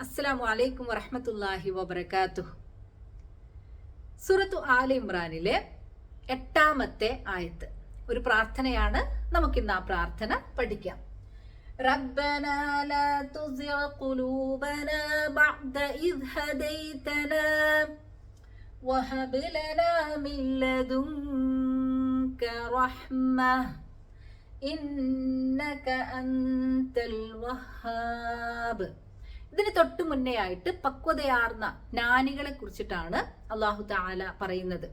അസ്സലാമു അലൈക്കും വറഹമത്തല്ലാഹി വബർക്കാത്തു സൂറത്തു ആല ഇമ്രാനിലെ എട്ടാമത്തെ ആയത്ത് ഒരു പ്രാർത്ഥനയാണ് നമുക്കിന്ന് ആ പ്രാർത്ഥന പഠിക്കാം ربنا لا تزغ قلوبنا بعد إذ هديتنا وهب لنا من لدنك رحمة إنك أنت الوهاب ഇതിന് തൊട്ടു മുന്നേ ആയിട്ട് പക്വതയാർന്ന ജ്ഞാനികളെ കുറിച്ചിട്ടാണ് അള്ളാഹു താല പറയുന്നത്.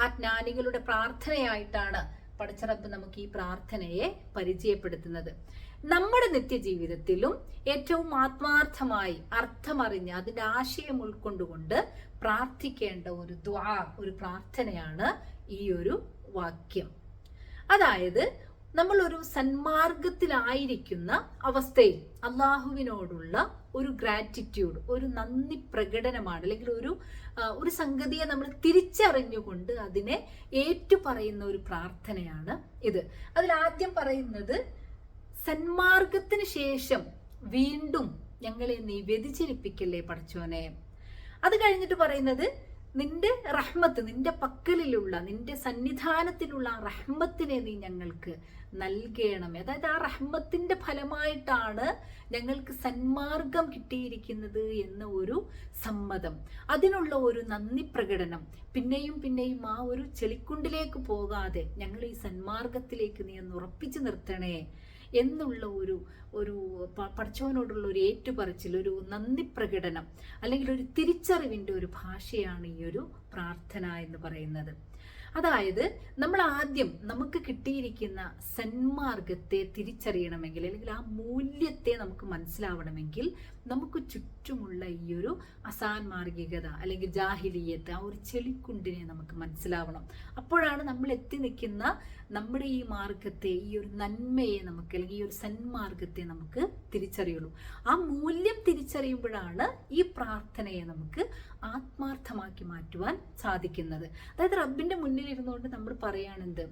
ആ ജ്ഞാനികളുടെ പ്രാർത്ഥനയായിട്ടാണ് പടച്ചറപ്പ് നമുക്ക് ഈ പ്രാർത്ഥനയെ പരിചയപ്പെടുത്തുന്നത്. നമ്മുടെ നിത്യജീവിതത്തിലും ഏറ്റവും ആത്മാർത്ഥമായി അർത്ഥമറിഞ്ഞ് അതിന്റെ ആശയം ഉൾക്കൊണ്ടുകൊണ്ട് പ്രാർത്ഥിക്കേണ്ട ഒരു ദ്വാ ഒരു പ്രാർത്ഥനയാണ് ഈ ഒരു വാക്യം. അതായത് നമ്മൾ ഒരു സന്മാർഗത്തിലായിരിക്കുന്ന അവസ്ഥയിൽ അള്ളാഹുവിനോടുള്ള ഒരു ഗ്രാറ്റിറ്റ്യൂഡ് ഒരു നന്ദി പ്രകടനമാണ് അല്ലെങ്കിൽ ഒരു ഒരു സംഗതിയെ നമ്മൾ തിരിച്ചറിഞ്ഞുകൊണ്ട് അതിനെ ഏറ്റുപറയുന്ന ഒരു പ്രാർത്ഥനയാണ് ഇത്. അതിൽ ആദ്യം പറയുന്നത് സന്മാർഗത്തിന് ശേഷം വീണ്ടും ഞങ്ങളെ നീ വ്യതിചരിപ്പിക്കല്ലേ പഠിച്ചോനെ അത് കഴിഞ്ഞിട്ട് പറയുന്നത് നിന്റെ റഹ്മത്ത് നിന്റെ പക്കലിലുള്ള നിന്റെ സന്നിധാനത്തിലുള്ള ആ റഹ്മത്തിനെ നീ ഞങ്ങൾക്ക് നൽകണമേ. അതായത് ആ റഹ്മത്തിന്റെ ഫലമായിട്ടാണ് ഞങ്ങൾക്ക് സന്മാർഗം കിട്ടിയിരിക്കുന്നത് എന്ന ഒരു സമ്മതം. അതിനുള്ള ഒരു നന്ദി പ്രകടനം. പിന്നെയും പിന്നെയും ആ ഒരു ചെളിക്കുണ്ടിലേക്ക് പോകാതെ ഞങ്ങൾ ഈ സന്മാർഗത്തിലേക്ക് നീ ഒന്ന് ഉറപ്പിച്ചു നിർത്തണേ. എന്നുള്ള ഒരു ഒരു പഠിച്ചവനോടുള്ള ഒരു ഏറ്റുപറച്ചിൽ ഒരു നന്ദി പ്രകടനം അല്ലെങ്കിൽ ഒരു തിരിച്ചറിവിന്റെ ഒരു ഭാഷയാണ് ഈ ഒരു പ്രാർത്ഥന എന്ന് പറയുന്നത്. അതായത് നമ്മൾ ആദ്യം നമുക്ക് കിട്ടിയിരിക്കുന്ന സന്മാർഗത്തെ തിരിച്ചറിയണമെങ്കിൽ അല്ലെങ്കിൽ ആ മൂല്യത്തെ നമുക്ക് മനസ്സിലാവണമെങ്കിൽ നമുക്ക് ചുറ്റുമുള്ള ഈ ഒരു അസാൻമാർഗികത അല്ലെങ്കിൽ ജാഹിലീയത്ത് ആ ഒരു ചെളിക്കുണ്ടിനെ നമുക്ക് മനസ്സിലാവണം. അപ്പോഴാണ് നമ്മൾ എത്തി നിൽക്കുന്ന നമ്മുടെ ഈ മാർഗത്തെ ഈ ഒരു നന്മയെ നമുക്ക് അല്ലെങ്കിൽ ഈ ഒരു സന്മാർഗത്തെ നമുക്ക് തിരിച്ചറിയുള്ളൂ. ആ മൂല്യം തിരിച്ചറിയുമ്പോഴാണ് ഈ പ്രാർത്ഥനയെ നമുക്ക് ആത്മാർത്ഥമാക്കി മാറ്റുവാൻ സാധിക്കുന്നത്. അതായത് റബ്ബിന്റെ മുന്നിൽ ഇരുന്നുകൊണ്ട് നമ്മൾ പറയുകയാണെന്ത്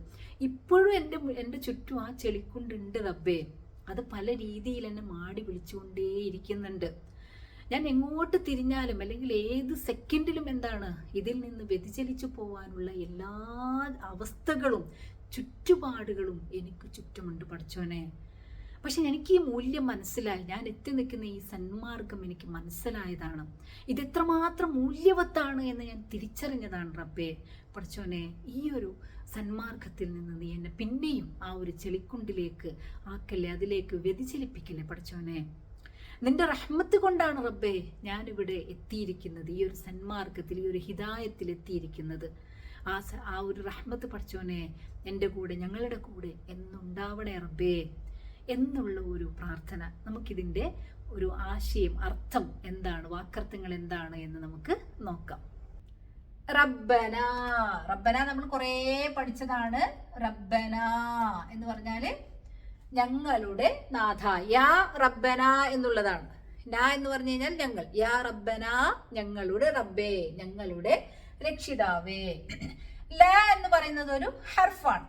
ഇപ്പോഴും എന്റെ എന്റെ ചുറ്റും ആ ചെളിക്കുണ്ടുണ്ട് റബ്ബേ. അത് പല രീതിയിൽ എന്നെ മാടി വിളിച്ചുകൊണ്ടേ ഇരിക്കുന്നുണ്ട് ഞാൻ എങ്ങോട്ട് തിരിഞ്ഞാലും അല്ലെങ്കിൽ ഏത് സെക്കൻഡിലും എന്താണ് ഇതിൽ നിന്ന് വ്യതിചലിച്ചു പോവാനുള്ള എല്ലാ അവസ്ഥകളും ചുറ്റുപാടുകളും എനിക്ക് ചുറ്റുമുണ്ട് പഠിച്ചോനെ പക്ഷെ എനിക്ക് ഈ മൂല്യം മനസ്സിലായി. ഞാൻ എത്തി നിൽക്കുന്ന ഈ സന്മാർഗം എനിക്ക് മനസ്സിലായതാണ്. ഇത് എത്രമാത്രം മൂല്യവത്താണ് എന്ന് ഞാൻ തിരിച്ചറിഞ്ഞതാണ് റബ്ബേ. പഠിച്ചോനെ ഈ ഒരു സന്മാർഗത്തിൽ നിന്ന് നീ എന്നെ പിന്നെയും ആ ഒരു ചെളിക്കുണ്ടിലേക്ക് ആക്കല്ലേ അതിലേക്ക് വ്യതിചലിപ്പിക്കല്ലേ പഠിച്ചോനെ നിന്റെ റഹ്മത്ത് കൊണ്ടാണ് റബ്ബേ ഞാനിവിടെ എത്തിയിരിക്കുന്നത് ഈ ഒരു സന്മാർഗത്തിൽ ഈ ഒരു ഹിതായത്തിൽ എത്തിയിരിക്കുന്നത്. ആ ആ ഒരു റഹ്മത്ത് പഠിച്ചോനെ എന്റെ കൂടെ ഞങ്ങളുടെ കൂടെ എന്നുണ്ടാവണേ റബ്ബേ എന്നുള്ള ഒരു പ്രാർത്ഥന. നമുക്കിതിന്റെ ഒരു ആശയം അർത്ഥം എന്താണ് വാക്കർത്ഥങ്ങൾ എന്താണ് എന്ന് നമുക്ക് നോക്കാം. റബ്ബന. റബ്ബന നമ്മൾ കുറേ പഠിച്ചതാണ്. റബ്ബന എന്ന് പറഞ്ഞാൽ ഞങ്ങളുടെ നാഥ. യാ റബ്ബന എന്നുള്ളതാണ്. നാ എന്ന് പറഞ്ഞു കഴിഞ്ഞാൽ ഞങ്ങൾ. യാ റബ്ബന ഞങ്ങളുടെ റബ്ബേ ഞങ്ങളുടെ രക്ഷിതാവേ. ല എന്ന് പറയുന്നത് ഒരു ഹർഫാണ്.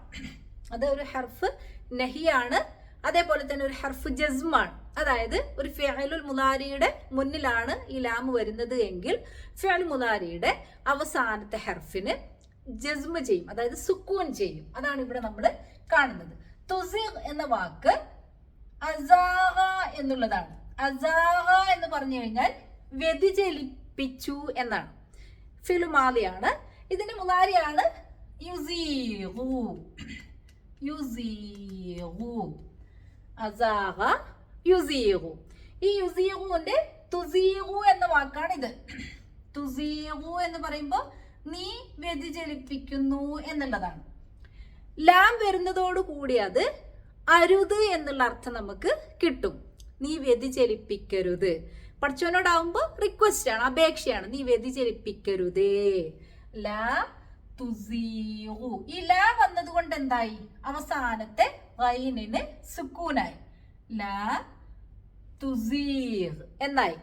അത് ഒരു ഹർഫ് നഹിയാണ്. അതേപോലെ തന്നെ ഒരു ഹർഫ് ജസ്മാണ്. അതായത് ഒരു ഫിയലുൽ മുലാരിയുടെ മുന്നിലാണ് ഈ ലാമ് വരുന്നത് എങ്കിൽ ഫിഅൽ മുലാരിയുടെ അവസാനത്തെ ഹെർഫിന് ജസ്മ ചെയ്യും അതായത് സുക്കൂൻ ചെയ്യും. അതാണ് ഇവിടെ നമ്മൾ കാണുന്നത്. തുസിഖ് എന്ന വാക്ക് അസാഹ എന്നുള്ളതാണ്. അസാഹ എന്ന് പറഞ്ഞു കഴിഞ്ഞാൽ വ്യതിചലിപ്പിച്ചു എന്നാണ്. ഫിലുമാലിയാണ് ഇതിന്റെ മുനാരിയാണ് യുസീഹു യുസീഹു അസാഹ യുസീഹു. ഈ യുസീഹുവിന്റെ തുസീഹു എന്ന വാക്കാണ് ഇത് തുസീഹു എന്ന് പറയുമ്പോൾ നീ വ്യതിചലിപ്പിക്കുന്നു എന്നുള്ളതാണ്. ലാം വരുന്നതോട് കൂടി അത് അരുത് എന്നുള്ള അർത്ഥം നമുക്ക് കിട്ടും. നീ വ്യതിചലിപ്പിക്കരുത്. പഠിച്ചവനോടാവുമ്പോ റിക്വസ്റ്റ് ആണ് അപേക്ഷയാണ്. നീ വ്യതിചലിപ്പിക്കരുതേ. ലാ തുസീഹു. ഈ ലാ വന്നത് കൊണ്ട് എന്തായി? അവസാനത്തെ വൈനിന് സുക്കൂനായി. ലാ എന്നായി.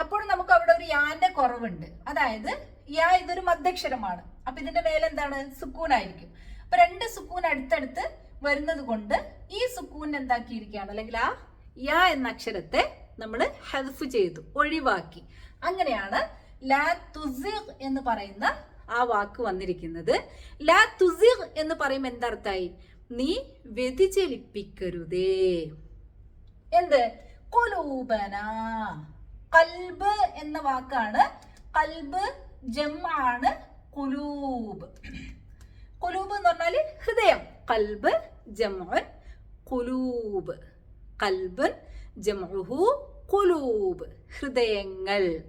അപ്പോൾ നമുക്ക് അവിടെ ഒരു യാന്റെ കുറവുണ്ട്. അതായത് യാ ഇതൊരു മധ്യക്ഷരമാണ്. അപ്പൊ ഇതിന്റെ മേലെ എന്താണ്? സുക്കൂനായിരിക്കും. അപ്പൊ രണ്ട് സുക്കൂൻ അടുത്തടുത്ത് വരുന്നത് കൊണ്ട് ഈ സുക്കൂൻ എന്താക്കിയിരിക്കുകയാണ്? അല്ലെങ്കിൽ ആ യാ എന്ന അക്ഷരത്തെ നമ്മൾ ഹെൽഫ് ചെയ്തു ഒഴിവാക്കി. അങ്ങനെയാണ് ലാ തുസിഖ് എന്ന് പറയുന്ന ആ വാക്ക് വന്നിരിക്കുന്നത്. ലാ തുസിഖ് എന്ന് പറയുമ്പോൾ എന്തർത്ഥമായി? നീ വ്യതിചലിപ്പിക്കരുതേ. എന്ത്? കുലൂബന കൽബ് എന്ന വാക്കാണ്. കൽബ് ജമാണ് കുലൂബ്. കുലൂബ് എന്ന് പറഞ്ഞാൽ ഹൃദയം. കൽബ് ജമുൻ കുലൂബ്. കൽബ് ജമുഹു കുലൂബ്. ഹൃദയങ്ങൾ.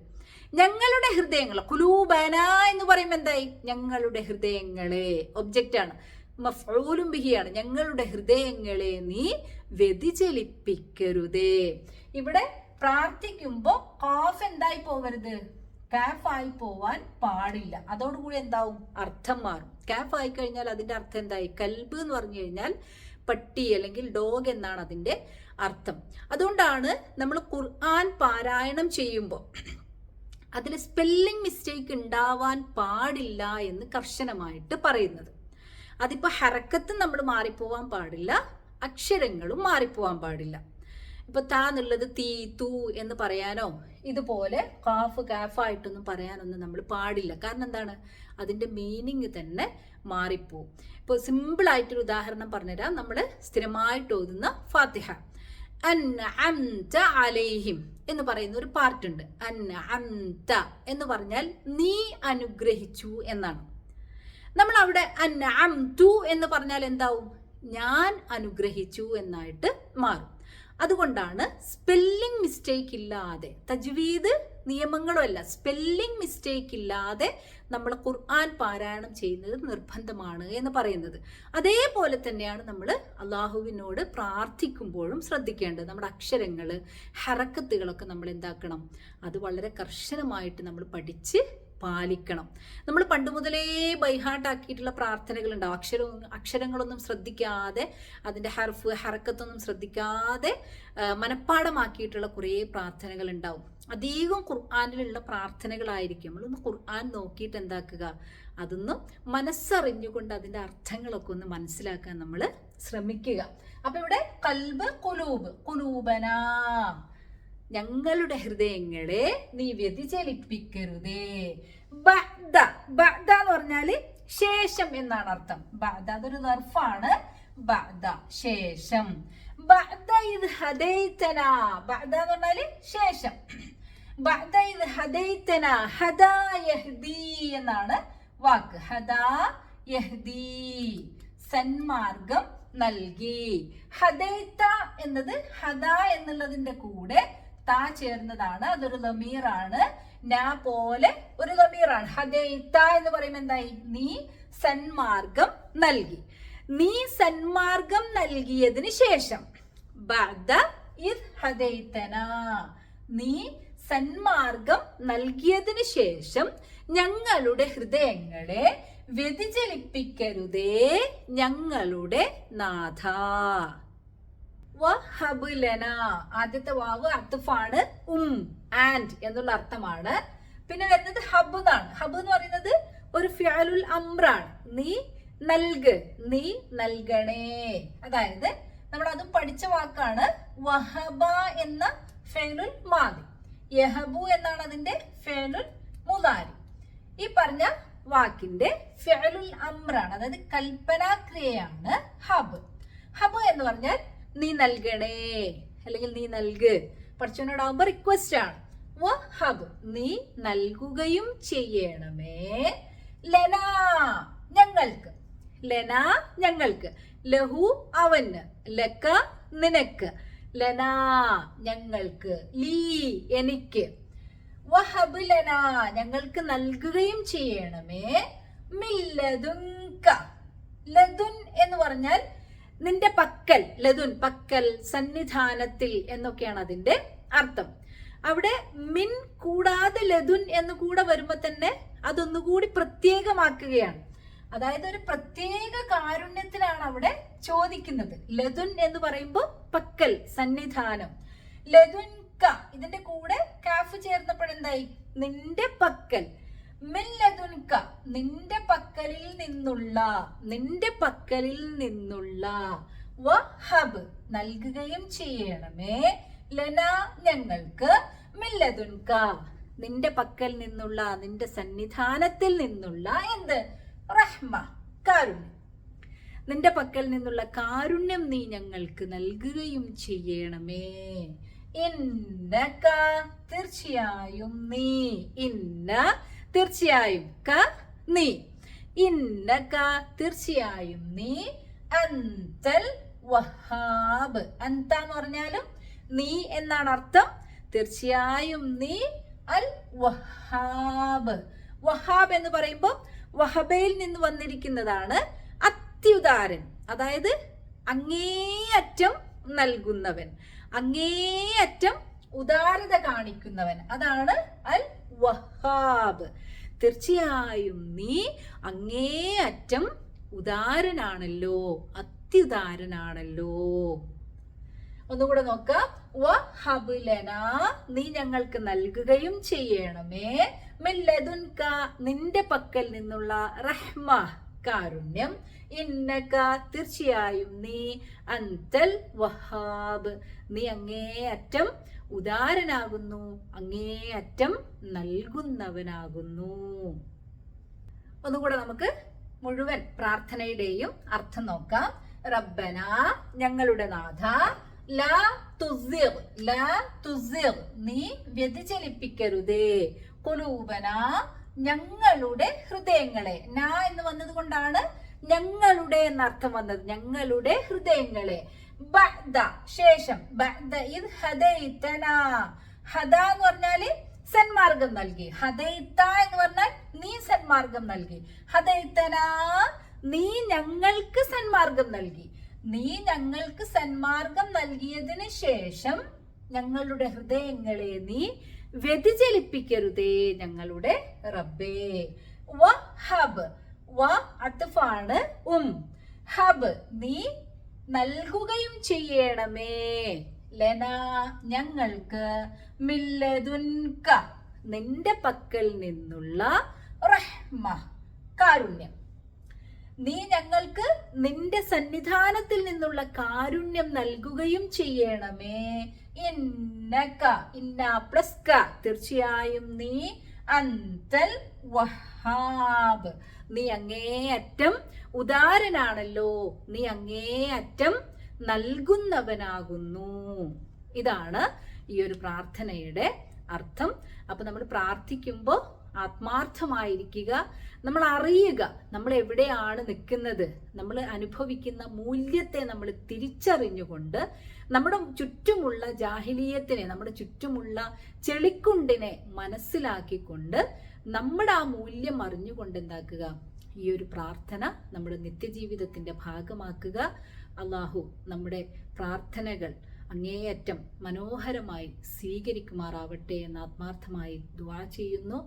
ഞങ്ങളുടെ ഹൃദയങ്ങൾ. കുലൂബന എന്ന് പറയുമ്പോൾ എന്തായി? ഞങ്ങളുടെ ഹൃദയങ്ങളെ. ഒബ്ജക്റ്റ് ആണ്. മഫ്ഊലും ബിഹിയാണ്. ഞങ്ങളുടെ ഹൃദയങ്ങളെ നീ വ്യതിചലിപ്പിക്കരുതേ. ഇവിടെ പ്രാർത്ഥിക്കുമ്പോൾ കാഫ് എന്തായി പോവരുത് കാഫ് ആയി പോവാൻ പാടില്ല. അതോടുകൂടി എന്താവും? അർത്ഥം മാറും. കാഫ് ആയി കഴിഞ്ഞാൽ അതിന്റെ അർത്ഥം എന്തായി? കൽബ് എന്ന് പറഞ്ഞു കഴിഞ്ഞാൽ പട്ടി അല്ലെങ്കിൽ ഡോഗ് എന്നാണ് അതിന്റെ അർത്ഥം. അതുകൊണ്ടാണ് നമ്മൾ ഖുർആൻ പാരായണം ചെയ്യുമ്പോൾ അതിൽ സ്പെല്ലിംഗ് മിസ്റ്റേക്ക് ഉണ്ടാവാൻ പാടില്ല എന്ന് കർശനമായിട്ട് പറയുന്നത്. അതിപ്പോൾ ഹരക്കത്തും നമ്മൾ മാറിപ്പോവാൻ പാടില്ല അക്ഷരങ്ങളും മാറിപ്പോവാൻ പാടില്ല. ഇപ്പൊ താ എന്നുള്ളത് തീ തൂ എന്ന് പറയാനോ ഇതുപോലെ കാഫ് കാഫായിട്ടൊന്നും പറയാനൊന്നും നമ്മൾ പാടില്ല. കാരണം എന്താണ്? അതിന്റെ മീനിങ് തന്നെ മാറിപ്പോവും. ഇപ്പോൾ സിമ്പിൾ ആയിട്ടൊരു ഉദാഹരണം പറഞ്ഞുതരാം. നമ്മൾ സ്ഥിരമായിട്ട് ഓതുന്ന ഫാത്തിഹ. അലേഹിം എന്ന് പറയുന്ന ഒരു പാർട്ടുണ്ട് അൻഅംത എന്ന് പറഞ്ഞാൽ നീ അനുഗ്രഹിച്ചു എന്നാണ്. നമ്മൾ അവിടെ അൻഅംതു എന്ന് പറഞ്ഞാൽ എന്താവും? ഞാൻ അനുഗ്രഹിച്ചു എന്നായിട്ട് മാറും. അതുകൊണ്ടാണ് സ്പെല്ലിംഗ് മിസ്റ്റേക്ക് ഇല്ലാതെ തജ്വീദ് നിയമങ്ങളുമല്ല സ്പെല്ലിംഗ് മിസ്റ്റേക്ക് ഇല്ലാതെ നമ്മൾ ഖുർആൻ പാരായണം ചെയ്യുന്നത് നിർബന്ധമാണ് എന്ന് പറയുന്നത്. അതേപോലെ തന്നെയാണ് നമ്മൾ അള്ളാഹുവിനോട് പ്രാർത്ഥിക്കുമ്പോഴും ശ്രദ്ധിക്കേണ്ടത്. നമ്മുടെ അക്ഷരങ്ങൾ ഹറക്കത്തുകളൊക്കെ നമ്മൾ എന്താക്കണം അത് വളരെ കർശനമായിട്ട് നമ്മൾ പഠിച്ച് പാലിക്കണം. നമ്മൾ പണ്ട് മുതലേ ബൈഹാർട്ടാക്കിയിട്ടുള്ള പ്രാർത്ഥനകളുണ്ടാവും അക്ഷരവും അക്ഷരങ്ങളൊന്നും ശ്രദ്ധിക്കാതെ അതിന്റെ ഹർഫ് ഹറക്കത്തൊന്നും ശ്രദ്ധിക്കാതെ മനഃപ്പാടമാക്കിയിട്ടുള്ള കുറേ പ്രാർത്ഥനകൾ ഉണ്ടാവും അധികം ഖുർആാനിലുള്ള പ്രാർത്ഥനകളായിരിക്കും. നമ്മളൊന്ന് ഖുർആൻ നോക്കിയിട്ട് എന്താക്കുക? അതൊന്നും മനസ്സറിഞ്ഞുകൊണ്ട് അതിന്റെ അർത്ഥങ്ങളൊക്കെ ഒന്ന് മനസ്സിലാക്കാൻ നമ്മൾ ശ്രമിക്കുക. അപ്പൊ ഇവിടെ കൽബ് കുലൂബ് കുലൂബന ഞങ്ങളുടെ ഹൃദയങ്ങളെ നീ വ്യതിചലിപ്പിക്കരുതേ. ബഅദ. ബഅദ എന്ന് പറഞ്ഞാൽ ശേഷം എന്നാണ് അർത്ഥം. ബഅദ അതൊരു നർഫാണ് ബഅദ ശേഷം. ബഅദ ഇത് ഹദൈതന. ബഅദ എന്ന് പറഞ്ഞാൽ ശേഷം. ബഅദ ഇത് ഹദൈതന. ഹദാ യഹ്ദി എന്നാണ് വാക്ക്. ഹദാ യഹ്ദി. സന്മാർഗം നൽകി. ഹദൈത്ത എന്നത് ഹദ എന്നുള്ളതിന്റെ കൂടെ താ ചേർന്നതാണ്. അതൊരു ലമീറാണ്. നാ പോലെ ഒരു ലമീറാണ്. ഹദയിത്ത എന്ന് പറയുമ്പോൾ എന്തായി? നീ സന്മാർഗം നൽകി. നീ സന്മാർഗം നൽകിയതിന് ശേഷം ബാദ ഇദ് ഹദയിത്തന നീ സന്മാർഗം നൽകിയതിന് ശേഷം ഞങ്ങളുടെ ഹൃദയങ്ങളെ വ്യതിചലിപ്പിക്കരുതേ ഞങ്ങളുടെ നാഥ. ആദ്യത്തെ വാവ് അത്തുഫാണ് ഉം ആൻഡ് എന്നുള്ള അർത്ഥമാണ്. പിന്നെ വരുന്നത് ഹബ് എന്നാണ്. ഹബ് എന്ന് പറയുന്നത് ഒരു ഫ്യാലുൽ അമ്രാണ്. നീ നൽക് നീ നൽകണേ. അതായത് നമ്മൾ അതും പഠിച്ച വാക്കാണ് വഹബ എന്ന ഫേലുൽ മാതി യഹബു എന്നാണ് അതിന്റെ ഫേലുൽ മുതാരി ഈ പറഞ്ഞ വാക്കിന്റെ ഫേലുൽ അമ്രാണ് അതായത് കൽപ്പനാക്രിയയാണ് ഹബ്. ഹബ് എന്ന് പറഞ്ഞാൽ നീ നൽകണേ. അല്ലെങ്കിൽ നീ നൽക്. പഠിച്ചവനോടാവുമ്പോ റിക്വസ്റ്റ് ആണ്. നീ നൽകുകയും ചെയ്യണമേ. ലന ഞങ്ങൾക്ക്. ലന ഞങ്ങൾക്ക്. ലഹു അവന്. ലക്ക നിനക്ക്. ലന ഞങ്ങൾക്ക്. ലീ എനിക്ക്. വഹബ് ലനാ ഞങ്ങൾക്ക് നൽകുകയും ചെയ്യണമേ. മില്ലതുങ്ക ലതുൻ എന്ന് പറഞ്ഞാൽ നിന്റെ പക്കൽ ലതുൻ പക്കൽ സന്നിധാനത്തിൽ എന്നൊക്കെയാണ് അതിന്റെ അർത്ഥം. അവിടെ മിൻ കൂടാതെ ലതുൻ എന്ന് കൂടെ വരുമ്പോ തന്നെ അതൊന്നുകൂടി പ്രത്യേകമാക്കുകയാണ്. അതായത് ഒരു പ്രത്യേക കാരുണ്യത്തിലാണ് അവിടെ ചോദിക്കുന്നത്. ലതുൻ എന്ന് പറയുമ്പോൾ പക്കൽ സന്നിധാനം. ലതുൻ ക ഇതിന്റെ കൂടെ കാഫ് ചേർന്നപ്പോഴെന്തായി? നിന്റെ പക്കൽ. മില്ലതുൻക നിന്റെ പക്കലിൽ നിന്നുള്ള നിന്റെ പക്കലിൽ നിന്നുള്ള വഹബ് നൽകുകയും ചെയ്യണമേ. ലന ഞങ്ങൾക്ക് മില്ലതുൻക. നിന്റെ പക്കൽ നിന്നുള്ള നിന്റെ സന്നിധാനത്തിൽ നിന്നുള്ള എന്ത്? റഹ്മ കാരുണ്യം. നിന്റെ പക്കൽ നിന്നുള്ള കാരുണ്യം നീ ഞങ്ങൾക്ക് നൽകുകയും ചെയ്യണമേ. ഇന്നക തീർച്ചയായും നീ ഇന്ന തീർച്ചയായും. ക നീ. ഇന്നക തീർച്ചയായും. നീ അന്തൽ വഹാബ്. അന്ത എന്ന് പറഞ്ഞാലും നീ എന്നാണ് അർത്ഥം. തീർച്ചയായും നീ അൽ വഹാബ്. വഹാബ് എന്ന് പറയുമ്പോൾ വഹബയിൽ നിന്ന് വന്നിരിക്കുന്നതാണ് അത്യുദാരൻ. അതായത് അങ്ങേയറ്റം നൽകുന്നവൻ. അങ്ങേയറ്റം ഉദാരത കാണിക്കുന്നവൻ. അതാണ് അൽ വഹാബ്. തീർച്ചയായും നീ അങ്ങേ അറ്റം ഉദാരനാണല്ലോ അത്യുദാരനാണല്ലോ. ഒന്നുകൂടെ നോക്കാം. നീ ഞങ്ങൾക്ക് നൽകുകയും ചെയ്യണമേ. മില്ലതുൻക നിന്റെ പക്കൽ നിന്നുള്ള റഹ്മ കാരുണ്യം ഇന്നക. തീർച്ചയായും നീ അന്തൽ വഹാബ്. നീ അങ്ങേയറ്റം ഉദാരനാകുന്നു. അങ്ങേയറ്റം നൽകുന്നവനാകുന്നു. ഒന്നുകൂടെ നമുക്ക് മുഴുവൻ പ്രാർത്ഥനയുടെയും അർത്ഥം നോക്കാം. റബ്ബന ഞങ്ങളുടെ നാഥ ലാ തുസിർ ലാ തുസിർ നീ വ്യതിചലിപ്പിക്കരുതേ. കുലൂബന ഞങ്ങളുടെ ഹൃദയങ്ങളെ. നാ എന്ന് വന്നത് കൊണ്ടാണ് ഞങ്ങളുടെ എന്നർത്ഥം വന്നത്. ഞങ്ങളുടെ ഹൃദയങ്ങളെ. ബഅദ ശേഷം ബഅദ ഹദ എന്ന് പറഞ്ഞാൽ സന്മാർഗം നൽകി. ഹദൈത്ത എന്ന് പറഞ്ഞാൽ നീ സന്മാർഗം നൽകി. ഹദൈതന നീ ഞങ്ങൾക്ക് സന്മാർഗം നൽകി. നീ ഞങ്ങൾക്ക് സന്മാർഗം നൽകിയതിന് ശേഷം ഞങ്ങളുടെ ഹൃദയങ്ങളെ നീ വ്യതിചലിപ്പിക്കരുതേ ഞങ്ങളുടെ റബ്ബേ. വ ഹബ്. വ അത്ഫാണ് ഉം. ഹബ് നീ നൽകുകയും ചെയ്യണമേ. ലന ഞങ്ങൾക്ക് മില്ലതുൻക നിന്റെ പക്കൽ നിന്നുള്ള റഹ്മ കാരുണ്യം. നീ ഞങ്ങൾക്ക് നിന്റെ സന്നിധാനത്തിൽ നിന്നുള്ള കാരുണ്യം നൽകുകയും ചെയ്യണമേ. ഇന്നക ഇന്ന പ്ലസ് തീർച്ചയായും നീ അന്തൽ വഹാബ് നീ അങ്ങേയറ്റം ഉദാരനാണല്ലോ. നീ അങ്ങേയറ്റം നൽകുന്നവനാകുന്നു. ഇതാണ് ഈ ഒരു പ്രാർത്ഥനയുടെ അർത്ഥം. അപ്പൊ നമ്മൾ പ്രാർത്ഥിക്കുമ്പോൾ ആത്മാർത്ഥമായിരിക്കുക. നമ്മൾ അറിയുക നമ്മൾ എവിടെയാണ് നിൽക്കുന്നത്. നമ്മൾ അനുഭവിക്കുന്ന മൂല്യത്തെ നമ്മൾ തിരിച്ചറിഞ്ഞുകൊണ്ട് നമ്മുടെ ചുറ്റുമുള്ള ജാഹിലീയത്തിനെ നമ്മുടെ ചുറ്റുമുള്ള ചെളിക്കുണ്ടിനെ മനസ്സിലാക്കിക്കൊണ്ട് നമ്മുടെ ആ മൂല്യം അറിഞ്ഞുകൊണ്ട് എന്താക്കുക ഈ ഒരു പ്രാർത്ഥന നമ്മുടെ നിത്യജീവിതത്തിന്റെ ഭാഗമാക്കുക അള്ളാഹു നമ്മുടെ പ്രാർത്ഥനകൾ അങ്ങേയറ്റം മനോഹരമായി സ്വീകരിക്കുമാറാവട്ടെ എന്ന് ആത്മാർത്ഥമായി ദുവാ ചെയ്യുന്നു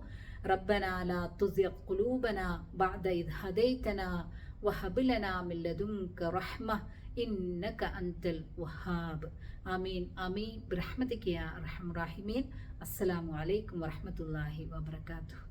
ربنا لا تزغ قلوبنا بعد إذ هديتنا وهب لنا من لدنك رحمة إنك أنت الوهاب آمين آمين برحمتك يا أرحم الراحمين السلام عليكم ورحمة الله وبركاته